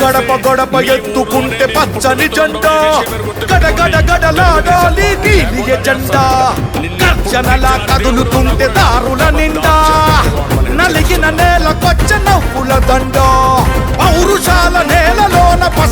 గడప గడప ఎత్తుకుంటే పచ్చని జెండా. గడ గడలాడాలి నీలి జెండా గర్జనలా కదులుతుంటే దారుల నిండా. నలిగిన నేల కొచ్చ నవ్వుల దండ. పౌరుషాల నేలలోన పస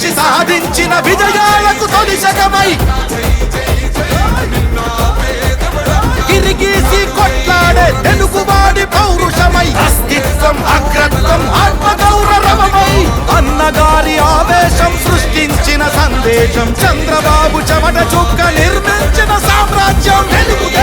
సగటు సాధించిన విజయాలకు తొలి శకమై గిరిగీసి కొట్లాడే తెలుగువాడి పౌరుషమై. అస్తిత్వం అగ్రత్వం ఆత్మగౌరవమై. అన్నగారి ఆవేశం సృష్టించిన సందేశం. చంద్రబాబు చెమట చుక్క నిర్మించిన సామ్రాజ్యం. తెలుగు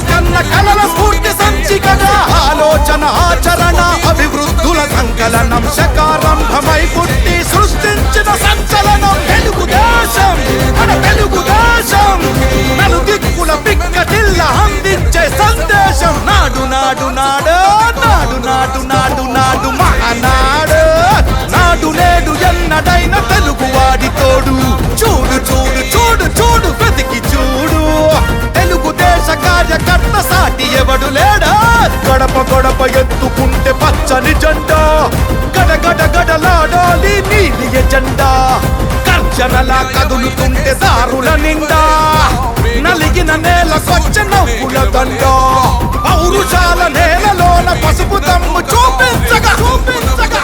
లోకేష్ కన్న కలల స్ఫూర్తి సంచికగా. ఆలోచన ఆచరణ అభివృద్ధుల సంకలనం శకారంభమై పుట్టి సృష్టించిన సంచలనం. తెలుగు దేశం గడప ఎత్తుకుంటే పచ్చని జెండా. గడగడ గడలాడాలి నీలి ఎజెండా. కర్జనలా కదులుతుంటే దారుల నిండా. నలిగిన నేల కొచ్చ నవ్వుల దండ పౌరుషాల నేలలోన పసుపు తమ్ము చూపించగా చూపించగా.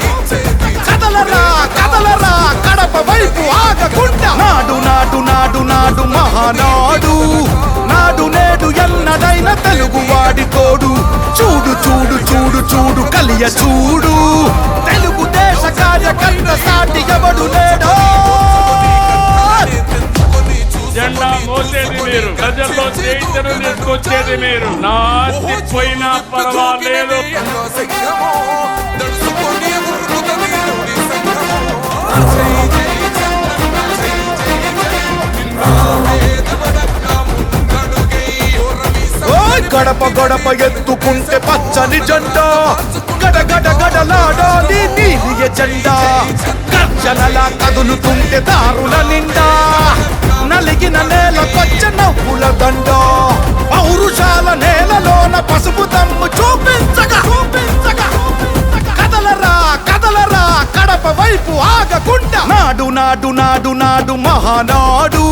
కదలరా కదలరా కడప వైపు ఆగకుండా. నాడు నాడు నాడు నాడు మహానాడు. నాడు నేడు ఎన్నడైన తెలుగు వాడి తోడు. చూడు చూడు. చూడు కలియ చూడు. తెలుగు దేశ కార్యకర్త సాటి ఎవడు లేడో? జెండా మోసేది మీరు ప్రజల్లో చైతన్యం తీసుకొచ్చేది మీరు. నా ఆస్తి పోయినా పర్వాలేదు గడప గడప ఎత్తుకుంటే పచ్చని జెండా. గడ గడలాడాలి నీలి జెండా. గర్జనలా కదులుతుంటే దారుల నిండా. నలిగిన నేల పచ్చ నవ్వుల దండ. పౌరుషాల నేలలోన పసుపు తమ్ము చూపించగా. చూపించగా. కదలరా కదలరా కడప వైపు ఆగకుండా. నాడు నాడు నాడు నాడు మహానాడు.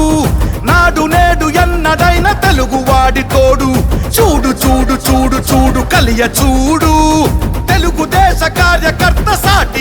నాడు నేడు ఎన్నడైన తెలుగు వాడి తోడు. చూడు చూడు చూడు చూడు కలియ చూడు. తెలుగుదేశ కార్యకర్త సాటి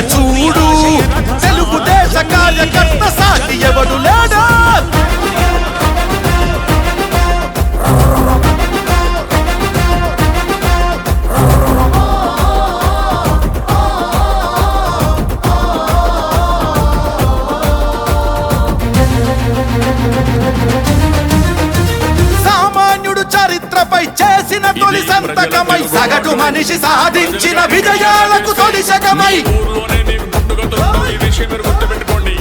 చూడు. తెలుగుదేశ కార్యకర్త సాటి ఎవడు లేడు. చరిత్రపై చేసిన తొలి సంతకమై సగటు మనిషి సాధించిన విజయాలకు గుర్తుపెట్టుకోండి.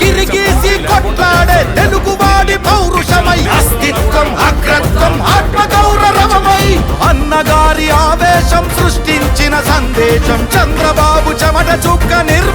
గిరిగీసి కొట్లాడే తెలుగువాడి పౌరుషమై. అస్తిత్వం అగ్రత్వం ఆత్మ గౌరవమై అన్నగారి ఆవేశం సృష్టించిన సందేశం చంద్రబాబు చెమట చుక్క నిర్మించిన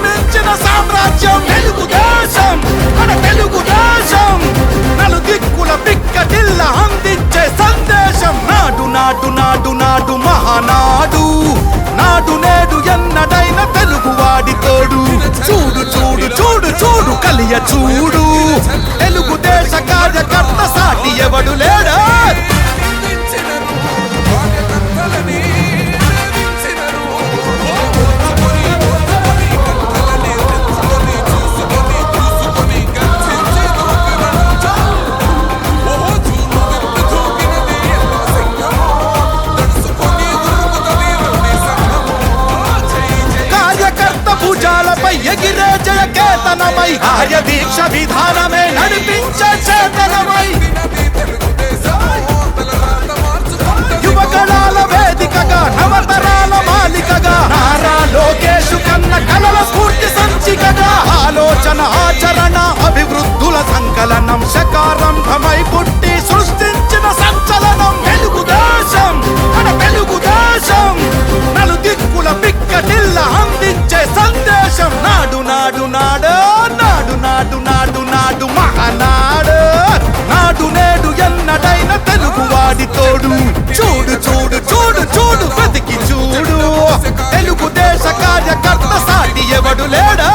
విధానమై ఆయ దీక్ష విధానమే నడిపించ చేతనమై యువకళాల వేదికగా నవతరాల మాలికగా నారా లోకేషు కన్న కళల స్ఫూర్తి సాటి లేడా?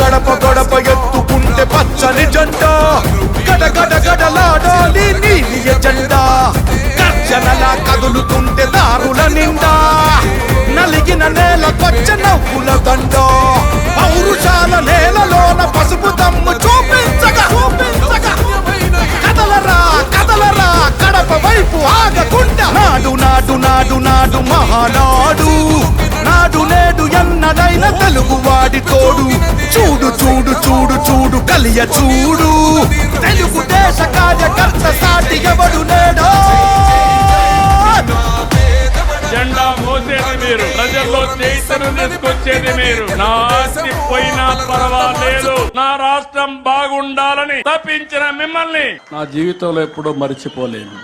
గడప గడప ఎత్తుకుంటే పచ్చని జెండా గడ గడ గడలాడాలి నీలి జెండా. గర్జనలా కదులుతుంటే దారుల నిండా. నలిగిన నేల పచ్చ నవ్వుల దండ. పౌరుషాల నేలలోన పసుపు దమ్ము చూపించగా. చూపించగా. కదలరా కదలరా కడప వైపు ఆగకుండా. నాడు నాడు నాడు నాడు మహానాడు. నాడు నేడు ఎన్నడైన తెలుగువాడి తోడు. చూడు చూడు చూడు చూడు కలియ చూడు. తెలుగు దేశ కార్యకర్త సాటి ఎవడు నేడో? జెండా మోసేది మీరు. ప్రజల్లో చైతన్యం తీసుకొచ్చేది మీరు. నా ఆస్తి పోయినా పర్వాలేదు. నా రాష్ట్రం బాగుండాలని తప్పించిన మిమ్మల్ని. నా జీవితంలో ఎప్పుడూ మర్చిపోలేను